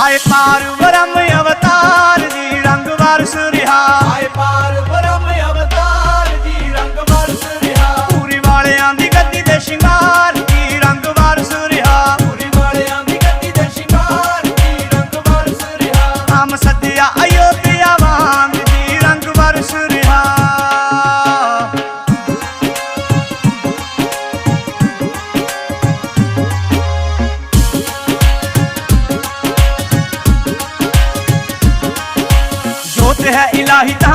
आए पार ब्रह्म अवतार जी रंग वार सुरिहा आए पार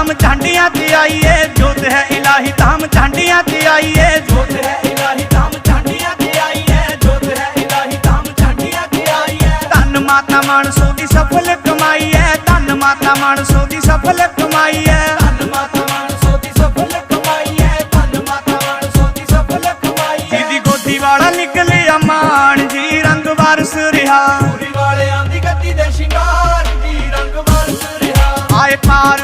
ਧਾਮ ਝਾਂਡੀਆਂ ਤੇ ਆਈਏ। ਜੋਤ ਹੈ ਇਲਾਹੀ ਧਾਮ ਝਾਂਡੀਆਂ ਤੇ ਆਈਏ। ਜੋਤ ਹੈ ਇਲਾਹੀ ਧਾਮ ਝਾਂਡੀਆਂ ਤੇ ਆਈ ਹੈ ਜੋਤ ਹੈ ਇਲਾਹੀ ਧਾਮ ਝਾਂਡੀਆਂ ਤੇ ਆਈ ਹੈ ਧੰਨ ਮਾਤਾ ਮਾਨਸੋ ਦੀ ਸਫਲ ਕਮਾਈ ਹੈ ਧੰਨ ਮਾਤਾ ਮਾਨਸੋ ਦੀ ਸਫਲ ਕਮਾਈ ਹੈ ਧੰਨ ਮਾਤਾ ਮਾਨਸੋ ਦੀ ਸਫਲ ਕਮਾਈ ਹੈ ਧੰਨ ਮਾਤਾ ਮਾਨਸੋ ਦੀ ਸਫਲ ਕਮਾਈ ਹੈ ਜਿਹਦੀ ਗੋਦੀ ਵਾਲਾ ਨਿਕਲਿਆ ਮਾਣ ਜੀ ਰੰਗ ਵਰਸ ਰਿਹਾ। ਪੂਰੀ ਵਾਲਿਆਂ ਦੀ ਗੱਦੀ ਦੇ ਸ਼ਿੰਗਾਰ ਜੀ ਰੰਗ ਵਰਸ ਰਿਹਾ। ਆਏ ਪਾਰ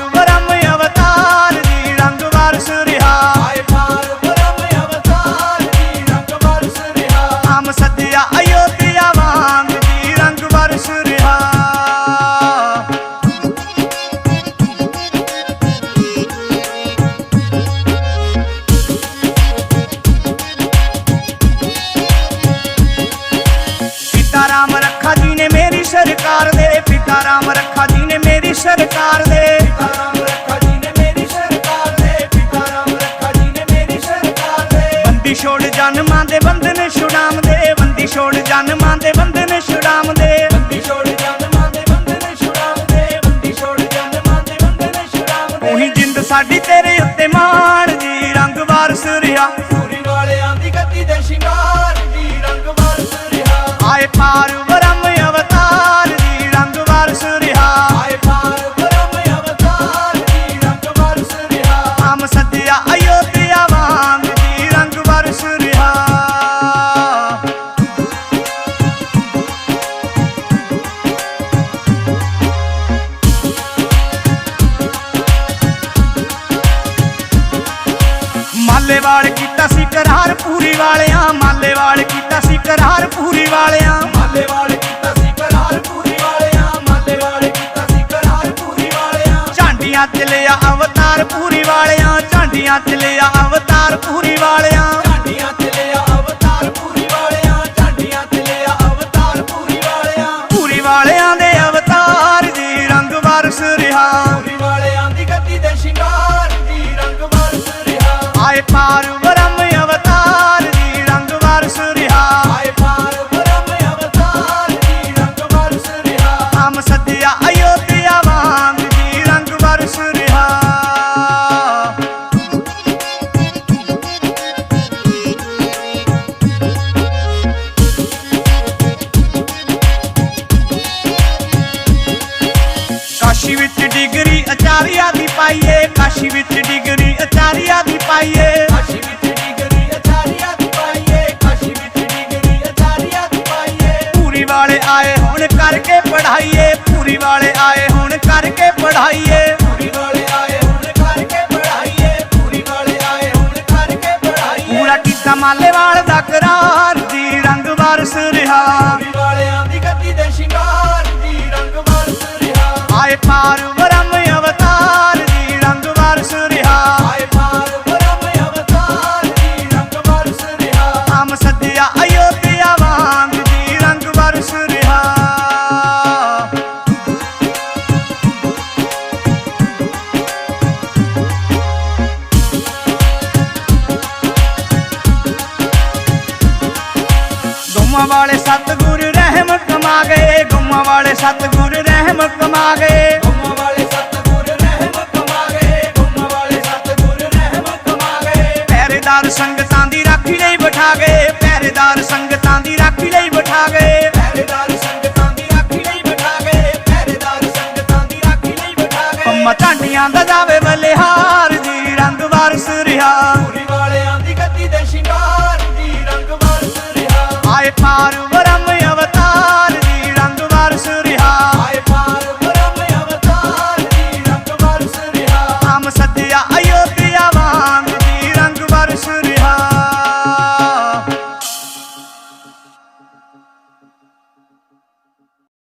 ਸਰਕਾਰ ਦੇ। ਪਿਤਾ ਰਾਮ ਰੱਖਾ ਜੀ ਨੇ ਮੇਰੀ ਸਰਕਾਰ ਦੇ। ਪਿਤਾ ਰਾਮ ਰੱਖਾ ਜੀ ਨੇ ਮੇਰੀ ਸਰਕਾਰ ਦੇ ਪਿਤਾ ਰਾਮ ਰੱਖਾ ਜੀ ਨੇ ਮੇਰੀ ਸਰਕਾਰ ਦੇ ਬੰਦੀ ਛੋੜ ਜਨਮਾਂ ਦੇ ਬੰਧਨ ਛੁਡਾਮ ਦੇ। ਬੰਦੀ ਛੋੜ ਜਨਮਾਂ ਦੇ ਬੰਧਨ ਛੁਡਾਮ ਦੇ। ਬੰਦੀ ਛੋੜ ਜਨਮਾਂ ਦੇ ਬੰਧਨ ਛੁਡਾਉ ਦੇ ਬੰਦੀ ਛੋੜ ਜਨਮਾਂ ਦੇ ਬੰਧਨ ਛੁਡਾਉ ਦੇ ਉਹੀ ਜਿੰਦ ਸਾਡੀ ਤੇਰੇ ਉੱਤੇ ਮਾਣ ਜੀ। ਰੰਗ ਵਾਰਸ ਰਿਹਾ ਮਾਲੇਵਾਲ ਕੀਤਾ ਸੀ ਕਰਾਰ ਪੂਰੀ ਵਾਲਿਆਂ ਮਾਲੇਵਾਲ ਕੀਤਾ ਸੀ ਕਰਾਰ ਪੂਰੀ ਵਾਲਿਆਂ। ਮਾਲੇਵਾਲ ਕੀਤਾ ਸੀ ਕਰਾਰ ਪੂਰੀ ਵਾਲਿਆਂ ਮਾਲੇਵਾਲ ਕੀਤਾ ਸੀ ਕਰਾਰ ਪੂਰੀ ਵਾਲਿਆਂ। ਝਾਂਡੀਆਂ ਚ ਲਿਆ ਅਵਤਾਰ ਪੂਰੀ ਵਾਲਿਆਂ ਝਾਂਡੀਆਂ ਚ ਲਿਆ ਅਵਤਾਰ ਪੂਰੀ ਵਾਲਿਆਂ। ਵਿੱਚ ਡਿਗਰੀ ਅਚਾਰਿਆ ਦੀ ਪਾਈਏ। ਕਾਸ਼ੀ ਵਿੱਚ ਡਿਗਰੀ ਅਚਾਰਿਆ ਦੀ ਪਾਈਏ। ਕਾਸ਼ੀ ਵਿੱਚ ਡਿਗਰੀ ਅਚਾਰੀਆ ਦੀ ਪਾਈਏ। ਕਾਸ਼ੀ ਵਿੱਚ ਡਿਗਰੀ ਅਚਾਰੀਆ ਦੀ ਪਾਈਏ। ਪੂਰੀ ਵਾਲੇ ਆਏ ਹੁਣ ਕਰਕੇ ਪੜਾਈਏ ਪੂਰੀ ਵਾਲੇ ਆਏ ਹੁਣ ਕਰਕੇ ਪੜਾਈਏ ਪੂਰੀ ਵਾਲੇ ਆਏ ਹੁਣ ਕਰਕੇ ਪੜਾਈਏ ਪੂਰੀ ਵਾਲੇ ਆਏ ਹੁਣ ਕਰਕੇ ਪੜਾਈਏ ਪੂਰਾ ਕੀਤਾ ਮਾਲੇਵਾਲ ਦਾ ਕਰਾਰ। ਜੀ ਰੰਗ ਵਰਸ ਰਿਹਾ। ਗੁੰਮਾਂ ਵਾਲੇ ਸਤਿਗੁਰ ਰਹਿਮ ਕਮਾ ਗਏ, ਗੁੰਮਾਂ ਵਾਲੇ ਸਤਿਗੁਰ ਰਹਿਮ ਕਮਾ ਗਏ। ਗੁੰਮਾਂ ਵਾਲੇ ਸਤਿਗੁਰ ਰਹਿਮ ਕਮਾ ਗਏ, ਗੁੰਮਾਂ ਵਾਲੇ ਸਤਿਗੁਰ ਰਹਿਮ ਕਮਾ ਗਏ। ਪਹਿਰੇਦਾਰ ਸੰਗਤਾਂ ਦੀ ਰਾਖੀ ਨਹੀਂ ਬਿਠਾ ਗਏ ਪਹਿਰੇਦਾਰ ਸੰਗਤਾਂ